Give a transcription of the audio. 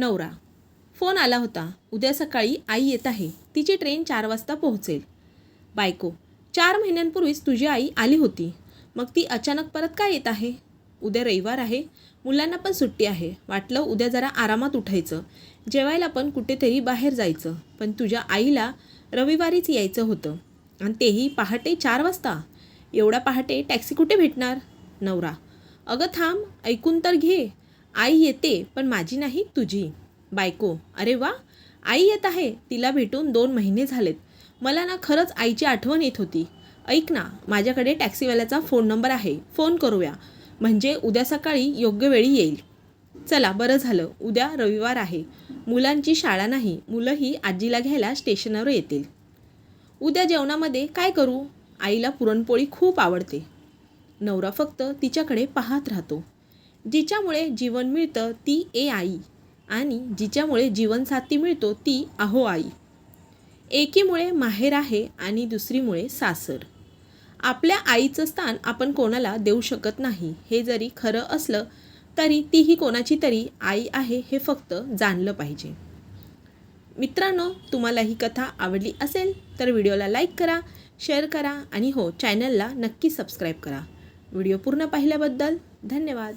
नवरा. फोन आला होता. उद्या सकाळी आई येत आहे. तिची ट्रेन चार वाजता पोहोचेल. बायको चार महिन्यांपूर्वीच तुझी आई आली होती. मग ती अचानक परत काय येत आहे? उद्या रविवार आहे. मुलांना पण सुट्टी आहे. वाटलं उद्या जरा आरामात उठायचं. जेवायला पण कुठेतरी बाहेर जायचं. पण तुझ्या आईला रविवारीच यायचं होतं. आणि तेही पहाटे चार वाजता. एवढा पहाटे टॅक्सी कुठे भेटणार? नवरा. अगं थांब. ऐकून तर घे. आई येते पण माझी नाही तुझी. बायको अरे वा. आई येत आहे तिला भेटून दोन महिने झालेत. मला ना खरंच आईची आठवण येत होती. ऐक ना माझ्याकडे टॅक्सीवाल्याचा फोन नंबर आहे. फोन करूया. म्हणजे उद्या सकाळी योग्य वेळी येईल. चला बरं झालं. उद्या रविवार आहे. मुलांची शाळा नाही. मुलंही आजीला घ्यायला स्टेशनवर येतील. उद्या जेवणामध्ये काय करू? आईला पुरणपोळी खूप आवडते. नवरा फक्त तिच्याकडे पाहत राहतो. जिच्यामुळे जीवन मिळतं ती ए आई आणि जिच्यामुळे जीवनसाथी मिळतो ती अहो आई. एकीमुळे माहेर आहे आणि दुसरीमुळे सासर. आपल्या आईचं स्थान आपण कोणाला देऊ शकत नाही हे जरी खरं असलं तरी तीही कोणाची तरी आई आहे हे फक्त जाणलं पाहिजे. मित्रांनो तुम्हाला ही कथा आवडली असेल तर व्हिडिओला लाईक करा शेअर करा आणि हो चॅनलला नक्की सबस्क्राईब करा. व्हिडिओ पूर्ण पाहिल्याबद्दल धन्यवाद.